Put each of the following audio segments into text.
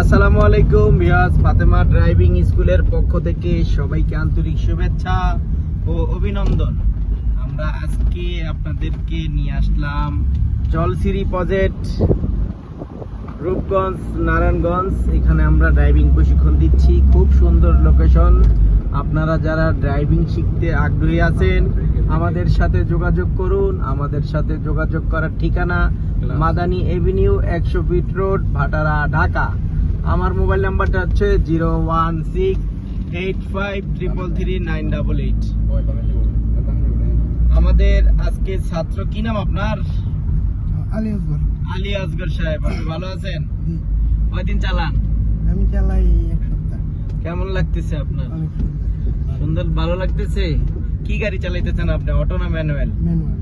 আসসালামু আলাইকুম বিয়াস ফাতেমা ড্রাইভিং স্কুলের পক্ষ থেকে সবাইকে আন্তরিক শুভেচ্ছা ও অভিনন্দন। আমরা আজকে আপনাদেরকে নিয়ে আসলাম জলসিরি প্রজেক্ট রূপগঞ্জ নারায়ণগঞ্জ। এখানে আমরা ড্রাইভিং প্রশিক্ষণ দিচ্ছি খুব সুন্দর লোকেশন আপনারা যারা ড্রাইভিং শিখতে আগ্রহী আছেন আমাদের সাথে যোগাযোগ করুন। আমাদের সাথে যোগাযোগ করার ঠিকানা মাদানি এভিনিউ একশো ফিট রোড ভাটারা ঢাকা। আমার মোবাইল নাম্বারটা হচ্ছে zero one six eight five triple three nine double eight. আমাদের আজকে ছাত্র কি নাম আপনার? আলী আসগর। আলী আসগর সাহেব আপনি ভালো আছেন? কয়দিন চালান? আমি চালাই এক সপ্তাহ। কেমন লাগতেছে আপনার? সুন্দর ভালো লাগতেছে? কি গাড়ি চালাইতেছেন আপনি? অটো না ম্যানুয়াল? ম্যানুয়াল।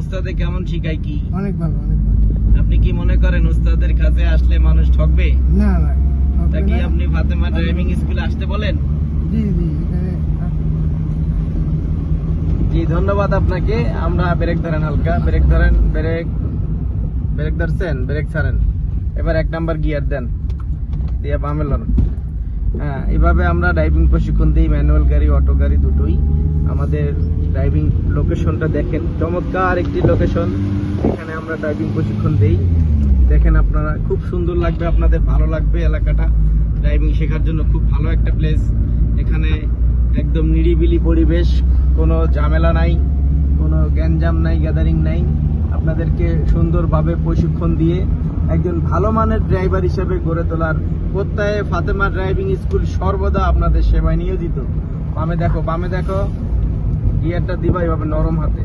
উস্তাদে কেমন শিখায় কি? অনেক ভালো অনেক ভালো। আপনি কি মনে করেন উস্তাদের কাছে আসলে মানুষ ঠকবে? না না তা কি আপনি ফাতেমা ড্রাইভিং স্কুলে আসতে বলেন? জি জি জি ধন্যবাদ আপনাকে। আমরা ব্রেক ধরেন হালকা। ব্রেক ধরেন ব্রেক ব্রেক ধরছেন ব্রেক ছাড়েন। এবার এক নাম্বার গিয়ার দেন। দিয়ে বামে লন হ্যাঁ এইভাবে আমরা ড্রাইভিং প্রশিক্ষণ দিই ম্যানুয়াল গাড়ি অটো গাড়ি দুটোই। আমাদের ড্রাইভিং লোকেশনটা দেখেন। চমৎকার একটি লোকেশন এখানে আমরা ড্রাইভিং প্রশিক্ষণ দিই। দেখেন আপনারা, খুব সুন্দর লাগবে, আপনাদের ভালো লাগবে এলাকাটা। ড্রাইভিং শেখার জন্য খুব ভালো একটা প্লেস এখানে একদম নিরিবিলি পরিবেশ, কোনো ঝামেলা নাই, কোনো গ্যাঞ্জাম নাই গ্যাদারিং নাই। আপনাদেরকে সুন্দরভাবে প্রশিক্ষণ দিয়ে একজন ভালো মানের ড্রাইভার হিসেবে গড়ে তোলার প্রত্যয়ে ফাতেমা ড্রাইভিং স্কুল সর্বদা আপনাদের সেবায় নিয়োজিত। বামে দেখো বামে দেখো গিয়ারটা দিবা এভাবে নরম হাতে।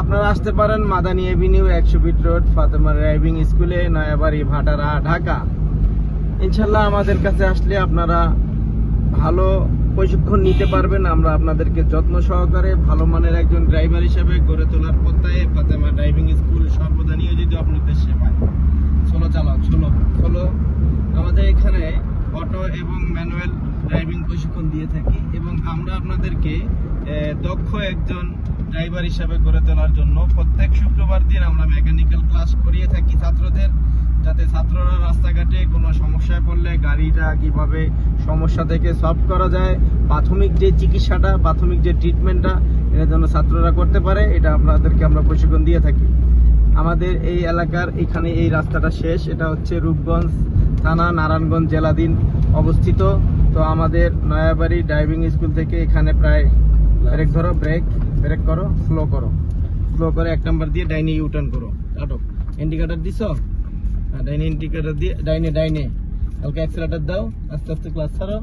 আপনারা আসতে পারেন মাদানী এভিনিউ একশো ফিট রোড ফাতেমা ড্রাইভিং স্কুলে নয়াবাড়ি, ভাটারা, ঢাকা। ইনশাল্লাহ আমাদের কাছে আসলে আপনারা ভালো প্রশিক্ষণ নিতে পারবেন। আমরা আপনাদেরকে যত্ন সহকারে ভালো মানের একজন ড্রাইভার হিসেবে গড়ে তোলার প্রত্যয়ে ফাতেমা ড্রাইভিং স্কুল সর্বদা নিয়োজিত আপনাদের সেবায় চলো চালাও চলো চলো আমাদের এখানে অটো এবং ম্যানুয়াল ড্রাইভিং প্রশিক্ষণ দিয়ে থাকি এবং আমরা আপনাদেরকে দক্ষ একজন ড্রাইভার হিসাবে গড়ে তোলার জন্য প্রত্যেক শুক্রবার দিন আমরা মেকানিক্যাল ক্লাস করিয়ে থাকি ছাত্রদের, যাতে ছাত্ররা রাস্তাঘাটে কোনো সমস্যায় পড়লে গাড়িটা কীভাবে সমস্যা থেকে সলভ করা যায়, প্রাথমিক যে চিকিৎসাটা, প্রাথমিক যে ট্রিটমেন্টটা এটা যেন ছাত্ররা করতে পারে, এটা আপনাদেরকে আমরা প্রশিক্ষণ দিয়ে থাকি। আমাদের এই এলাকার এখানে এই রাস্তাটা শেষ। এটা হচ্ছে রূপগঞ্জ থানা, নারায়ণগঞ্জ জেলাধীন অবস্থিত। তো আমাদের নয়াবাড়ি ড্রাইভিং স্কুল থেকে এখানে প্রায় ব্রেক ধরো, ব্রেক ব্রেক করো স্লো করো। স্লো করে এক নম্বর দিয়ে ডাইনে ইউটার্ন করো। কাটো। ইন্ডিকেটার দিছো? হ্যাঁ ডাইনে ইন্ডিকেটার দিয়ে, ডাইনে ডাইনে। হালকা অ্যাক্সিলেটার দাও, আস্তে আস্তে ক্লাস ছাড়ো।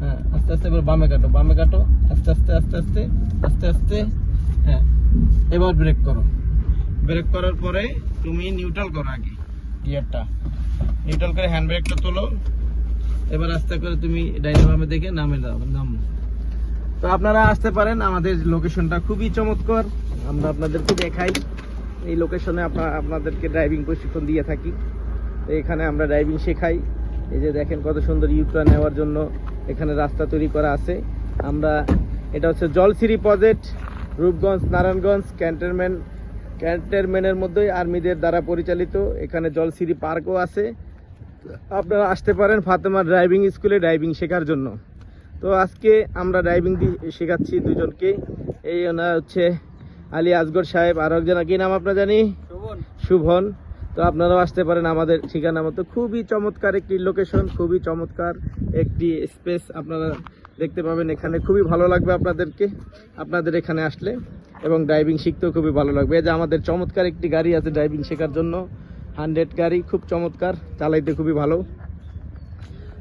হ্যাঁ আস্তে আস্তে করে বামে কাটো বামে কাটো, আস্তে আস্তে আস্তে আস্তে আস্তে। আস্তে হ্যাঁ এবার ব্রেক করো। ব্রেক করার পরে তুমি নিউট্রাল করো আগে গিয়ারটা নিউট্রাল করে হ্যান্ড ব্রেকটা তোলো। এবার আস্তে করে তুমি ডাইনে দেখে নামে নাম। তো আপনারা আসতে পারেন, আমাদের লোকেশনটা খুবই চমৎকার। আমরা আপনাদেরকে দেখাই। এই লোকেশনে আপনার আপনাদেরকে ড্রাইভিং প্রশিক্ষণ দিয়ে থাকি। তো এখানে আমরা ড্রাইভিং শেখাই। এই যে দেখেন কত সুন্দর ইউটার্ন নেওয়ার জন্য এখানে রাস্তা তৈরি করা আছে। আমরা, এটা হচ্ছে জলসিরি প্রজেক্ট রূপগঞ্জ, নারায়ণগঞ্জ ক্যান্টনমেন্ট ক্যান্টনমেন্টের মধ্যেই আর্মিদের দ্বারা পরিচালিত। এখানে জলসিরি পার্কও আছে। আপনারা আসতে পারেন ফাতেমা ড্রাইভিং স্কুলে ড্রাইভিং শেখার জন্য। তো আজকে আমরা ড্রাইভিং দিয়ে শেখাচ্ছি দুজনকে। এই ওনার হচ্ছে আলী আসগর সাহেব। আর একজন কি নাম আপনার জানি? শুভন। তো আপনারাও আসতে পারেন আমাদের ঠিকানা মতো। খুবই চমৎকার একটি লোকেশন খুবই চমৎকার একটি স্পেস আপনারা দেখতে পাবেন এখানে। খুবই ভালো লাগবে আপনাদেরকে। আপনাদের এখানে আসলে। এবং ড্রাইভিং শিখতেও খুবই ভালো লাগবে। এই যে আমাদের চমৎকার একটি গাড়ি আছে ড্রাইভিং শেখার জন্য। হান্ড্রেড গাড়ি খুব চমৎকার চালাইতে খুবই ভালো।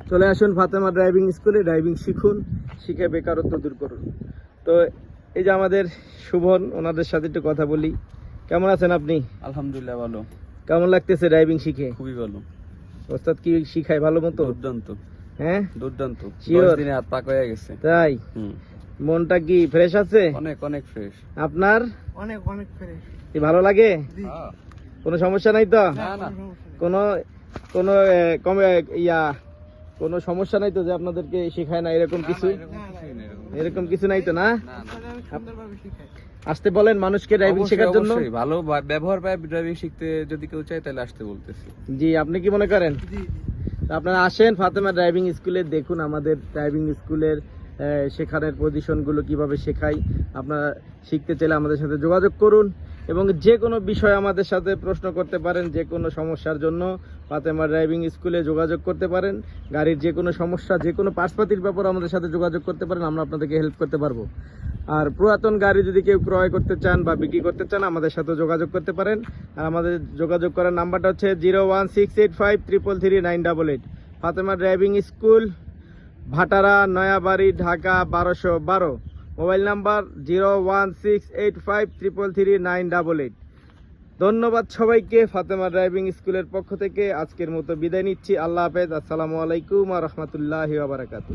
চলে আসুন ফাতেমা ড্রাইভিং স্কুলে ড্রাইভিং শিখুন শিখে বেকারত্ব দূর করুন। তো এই যে আমাদের শুভন ওনাদের সাথে একটু কথা বলি। কেমন আছেন আপনি? আলহামদুলিল্লাহ ভালো। কেমন লাগতেছে ড্রাইভিং শিখে? খুবই ভালো। ওস্তাদ কি শিখায় ভালো মতো? দুর্দান্ত। হ্যাঁ? দুর্দান্ত। দিনে হাত পাক হয়ে গেছে। তাই? মনটা কি ফ্রেশ আছে? অনেক অনেক ফ্রেশ আপনার? অনেক অনেক ফ্রেশ কি ভালো লাগে? কোনো সমস্যা নাই তো? না না। কোনো কোনো কমে ইয়া কোনো সমস্যা নাই তো যে আপনাদেরকে শেখায় না এরকম কিছু? এরকম কিছু নাই তো না? সুন্দরভাবে আসতে বলেন মানুষকে ড্রাইভিং শেখার জন্য। ভালো ব্যবহার পায় ড্রাইভিং শিখতে যদি কেউ চায় তাহলে আসতে বলতেছি। জি আপনি কি মনে করেন? আপনারা আসেন ফাতেমা ড্রাইভিং স্কুলে দেখুন আমাদের ড্রাইভিং স্কুলের শেখানোর পজিশনগুলো কীভাবে শেখাই, আপনারা শিখতে চাইলে আমাদের সাথে যোগাযোগ করুন এবং যে কোনো বিষয় আমাদের সাথে প্রশ্ন করতে পারেন, যে কোনো সমস্যার জন্য ফাতেমা ড্রাইভিং স্কুলে যোগাযোগ করতে পারেন। গাড়ির যে কোনো সমস্যা, যে কোনো পার্সপাতির ব্যাপারে আমাদের সাথে যোগাযোগ করতে পারেন, আমরা আপনাদেরকে হেল্প করতে পারব। আর পুরাতন গাড়ি যদি কেউ ক্রয় করতে চান বা বিক্রি করতে চান, আমাদের সাথে যোগাযোগ করতে পারেন। আর আমাদের যোগাযোগ করার নাম্বারটা হচ্ছে zero one six eight five triple three nine double eight. Fatema driving school Bhatara, Nayabari, Dhaka, বারোশো বারো। Mobile number zero one six eight five triple three nine double eight. ধন্যবাদ সবাইকে, ফাতেমা ড্রাইভিং স্কুলের পক্ষ থেকে। আজকের মতো বিদায় নিচ্ছি। আল্লাহ হাফেজ। আসসালামু আলাইকুম আ রহমতুল্লাহ বারাকাতু